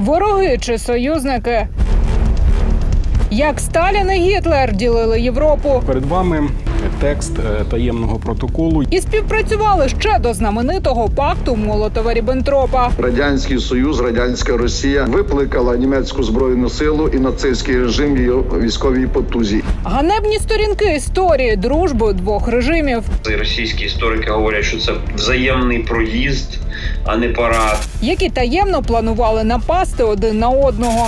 Вороги чи союзники? Як Сталін і Гітлер ділили Європу Перед вами текст е, таємного протоколу. і співпрацювали ще до знаменитого пакту Молотова Ріббентропа. Радянський Союз, радянська Росія викликала німецьку збройну силу і нацистський режим її військовій потузі. Ганебні сторінки історії дружби двох режимів, російські історики говорять, що це взаємний проїзд, а не парад. які таємно планували напасти один на одного.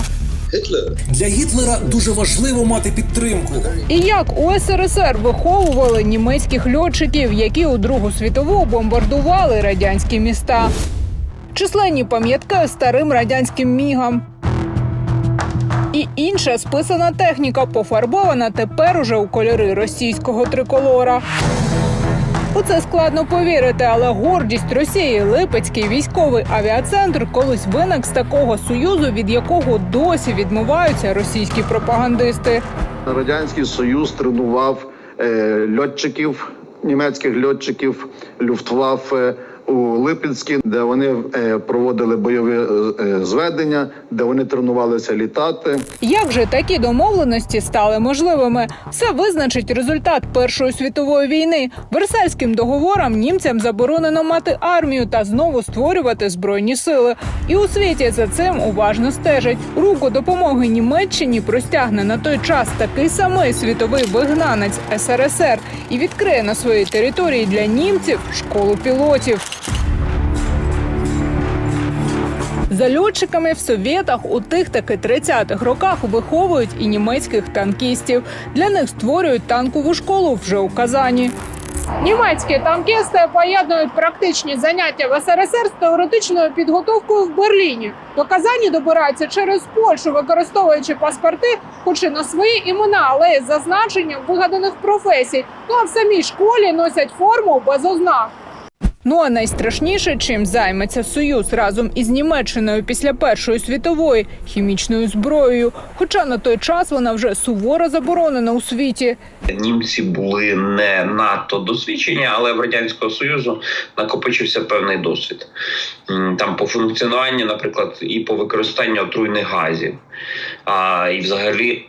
Для Гітлера дуже важливо мати підтримку. І як у СРСР виховували німецьких льотчиків, які у Другу світову бомбардували радянські міста. Численні пам'ятки старим радянським мігам. І інша списана техніка пофарбована тепер уже у кольори російського триколора. У це складно повірити, але гордість Росії Липецький військовий авіацентр колись виник з такого союзу, від якого досі відмиваються російські пропагандисти. Радянський Союз тренував е, льотчиків, німецьких льотчиків Люфтваффе у Липецькі, де вони е, проводили бойові е, е, зведення, де вони тренувалися літати. Як же такі домовленості стали можливими? Все визначить результат Першої світової війни. Версальським договором німцям заборонено мати армію та знову створювати збройні сили. І у світі за цим уважно стежать. Руку допомоги Німеччині простягне на той час такий самий світовий вигнанець СРСР і відкриє на своїй території для німців школу пілотів. За льотчиками в совєтах у тих таки 30-х роках виховують і німецьких танкістів. Для них створюють танкову школу вже у Казані. Німецькі танкісти поєднують практичні заняття в СРСР з теоретичною підготовкою в Берліні. До Казані добираються через Польщу, використовуючи паспорти, хоч і на свої імена, але із зазначенням вигаданих професій. Ну а в самій школі носять форму без ознак. Ну а найстрашніше, чим займеться Союз разом із Німеччиною після Першої світової хімічною зброєю. Хоча на той час вона вже суворо заборонена у світі. Німці були не надто досвідчені, але в радянського союзу накопичився певний досвід. Там по функціонуванню, наприклад, і по використанню отруйних газів, а і взагалі.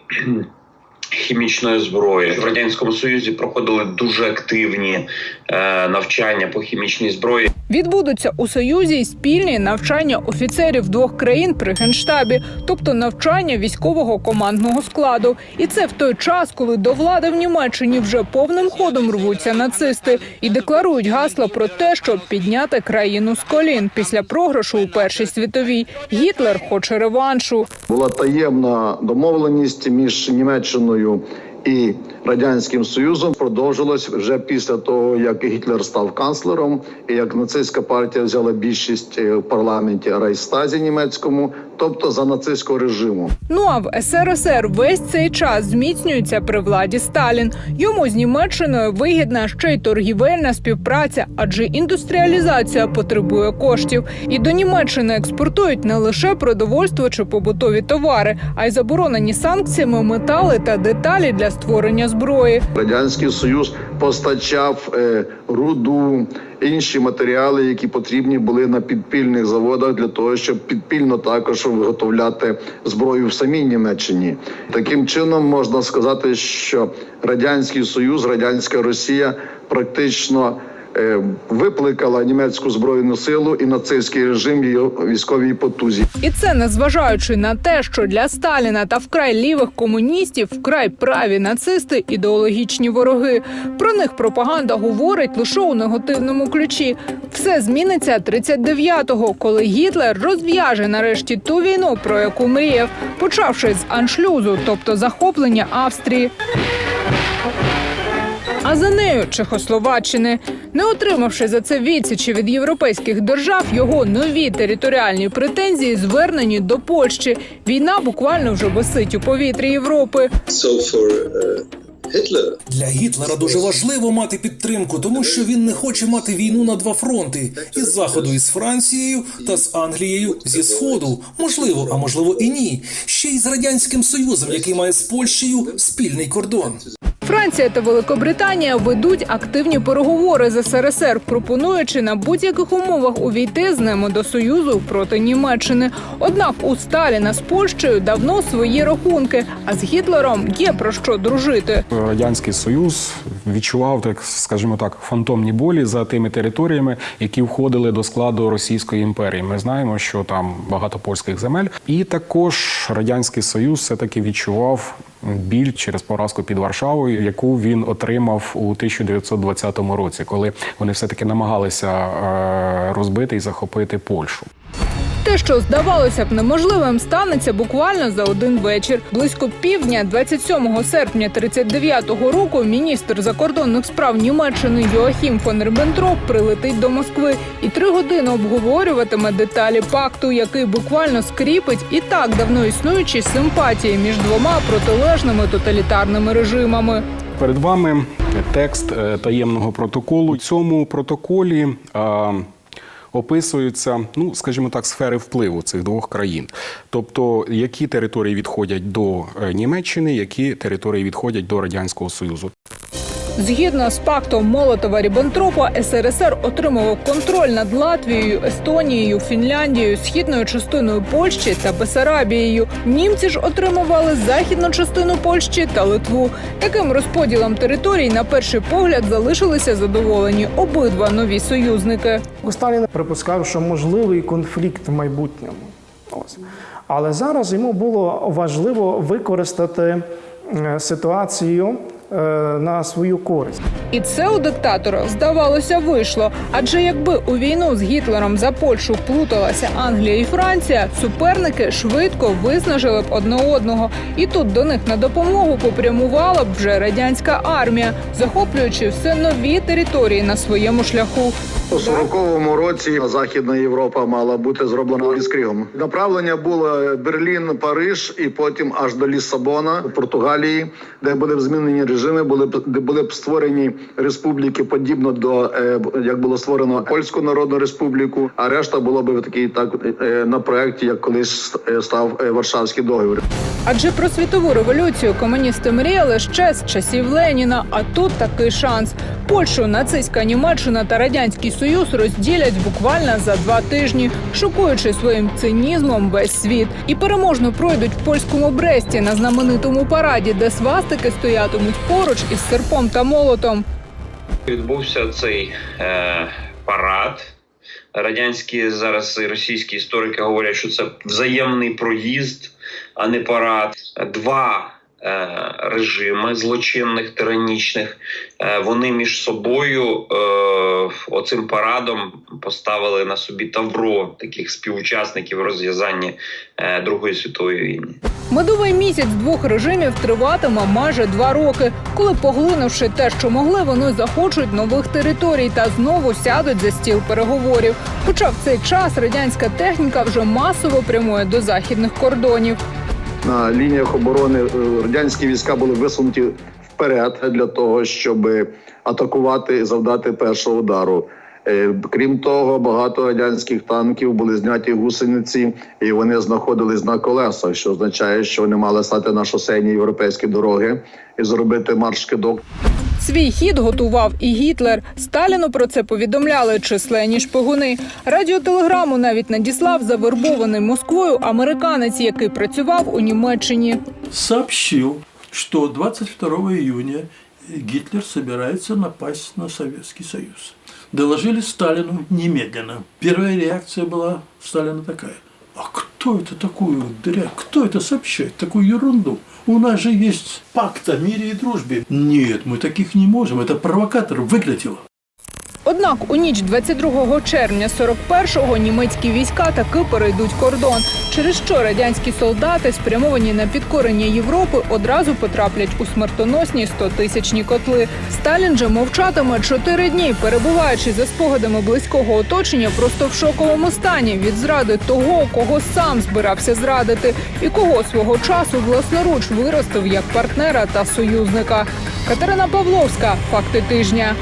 Хімічної зброї в радянському союзі проходили дуже активні е, навчання по хімічній зброї. Відбудуться у Союзі й спільні навчання офіцерів двох країн при генштабі, тобто навчання військового командного складу. І це в той час, коли до влади в Німеччині вже повним ходом рвуться нацисти і декларують гасла про те, щоб підняти країну з колін після програшу у першій світовій. Гітлер хоче реваншу. Була таємна домовленість між Німеччиною і радянським союзом. Продовжилась вже після того, як Гітлер став канцлером, і як нацистська партія взяла більшість е, в парламенті Райстазі німецькому, тобто за нацистського режиму. Ну а в СРСР весь цей час зміцнюється при владі Сталін. Йому з Німеччиною вигідна ще й торгівельна співпраця, адже індустріалізація потребує коштів. І до Німеччини експортують не лише продовольство чи побутові товари, а й заборонені санкціями метали та деталі для створення зброї. Радянський Союз постачав е, руду, інші матеріали, які потрібні були на підпільних заводах для того, щоб підпільно також виготовляти зброю в самій Німеччині. Таким чином можна сказати, що радянський Союз, радянська Росія практично. Е, Викликала німецьку збройну силу і нацистський режим її військовій потузі. І це незважаючи на те, що для Сталіна та вкрай лівих комуністів вкрай праві нацисти ідеологічні вороги. Про них пропаганда говорить лише у негативному ключі. Все зміниться 39-го, коли Гітлер розв'яже нарешті ту війну, про яку мріяв, почавши з аншлюзу, тобто захоплення Австрії. А за нею Чехословаччини, не отримавши за це відсічі від європейських держав, його нові територіальні претензії звернені до Польщі. Війна буквально вже висить у повітрі Європи. So for uh, Для Гітлера дуже важливо мати підтримку, тому що він не хоче мати війну на два фронти із заходу із Францією та з Англією зі сходу. Можливо, а можливо і ні. Ще й з радянським союзом, який має з Польщею спільний кордон. Франція та Великобританія ведуть активні переговори з СРСР, пропонуючи на будь-яких умовах увійти з ними до союзу проти Німеччини. Однак у Сталіна з Польщею давно свої рахунки, а з Гітлером є про що дружити. Радянський Союз відчував, так скажімо так, фантомні болі за тими територіями, які входили до складу Російської імперії. Ми знаємо, що там багато польських земель, і також радянський союз все таки відчував біль через поразку під Варшавою, яку він отримав у 1920 році, коли вони все таки намагалися е, розбити і захопити Польщу. Те, що здавалося б неможливим, станеться буквально за один вечір. Близько півдня, 27 серпня 39-го року, міністр закордонних справ Німеччини Йоахім фон Риббентроп прилетить до Москви і три години обговорюватиме деталі пакту, який буквально скріпить і так давно існуючі симпатії між двома протилежними тоталітарними режимами. Перед вами текст е, таємного протоколу. У цьому протоколі е, описуються, ну скажімо так, сфери впливу цих двох країн. Тобто, які території відходять до е, Німеччини, які території відходять до Радянського Союзу. Згідно з пактом Молотова Ріббентропа, СРСР отримував контроль над Латвією, Естонією, Фінляндією, східною частиною Польщі та Бесарабією. Німці ж отримували західну частину Польщі та Литву. Таким розподілом територій на перший погляд залишилися задоволені обидва нові союзники. Сталін припускав, що можливий конфлікт в майбутньому. Ось. Але зараз йому було важливо використати е, ситуацію на свою користь. І це у диктатора здавалося вийшло. Адже якби у війну з Гітлером за Польщу плуталася Англія і Франція, суперники швидко виснажили б одне одного. І тут до них на допомогу попрямувала б вже радянська армія, захоплюючи все нові території на своєму шляху. У 40-му році Західна Європа мала бути зроблена ліскрігом. Направлення було Берлін, Париж і потім аж до Лісабона, Португалії, де були змінені режими, були де були б створені республіки, подібно до е, як було створено Польську Народну Республіку. А решта було б такий так е, на проекті, як колись е, став Варшавський договір. Адже про світову революцію комуністи мріяли ще з часів Леніна. А тут такий шанс. Польщу, нацистська Німеччина та радянський союз розділять буквально за два тижні, шокуючи своїм цинізмом весь світ, і переможно пройдуть в польському Бресті на знаменитому параді, де свастики стоятимуть поруч із серпом та молотом. Відбувся цей е, парад. Радянські зараз російські історики говорять, що це взаємний проїзд, а не парад. Два режими злочинних, тиранічних. Е, вони між собою е, оцим парадом поставили на собі тавро таких співучасників розв'язання е, Другої світової війни. Медовий місяць двох режимів триватиме майже два роки. Коли поглинувши те, що могли, вони захочуть нових територій та знову сядуть за стіл переговорів. Хоча в цей час радянська техніка вже масово прямує до західних кордонів. На лініях оборони е, радянські війська були висунуті вперед для того, щоб атакувати і завдати першого удару. Е, Крім того, багато радянських танків були зняті гусениці, і вони знаходились на колесах, що означає, що вони мали стати на шосейні європейські дороги і зробити марш-кидок. Свій хід готував і Гітлер. Сталіну про це повідомляли численні шпигуни. Радіотелеграму навіть надіслав завербований Москвою американець, який працював у Німеччині. сообщил, что 22 июня Гитлер собирается напасть на Советский Союз. Доложили Сталину немедленно. Первая реакция была Сталина такая. А кто это такую дрянь? Кто это сообщает? Такую ерунду? У нас же есть пакт о мире и дружбе. Нет, мы таких не можем. Это провокатор выкрутило. Однак у ніч 22 червня 41-го німецькі війська таки перейдуть кордон, через що радянські солдати, спрямовані на підкорення Європи, одразу потраплять у смертоносні 100-тисячні котли. Сталін же мовчатиме чотири дні, перебуваючи за спогадами близького оточення, просто в шоковому стані від зради того, кого сам збирався зрадити, і кого свого часу власноруч виростив як партнера та союзника. Катерина Павловська, факти тижня.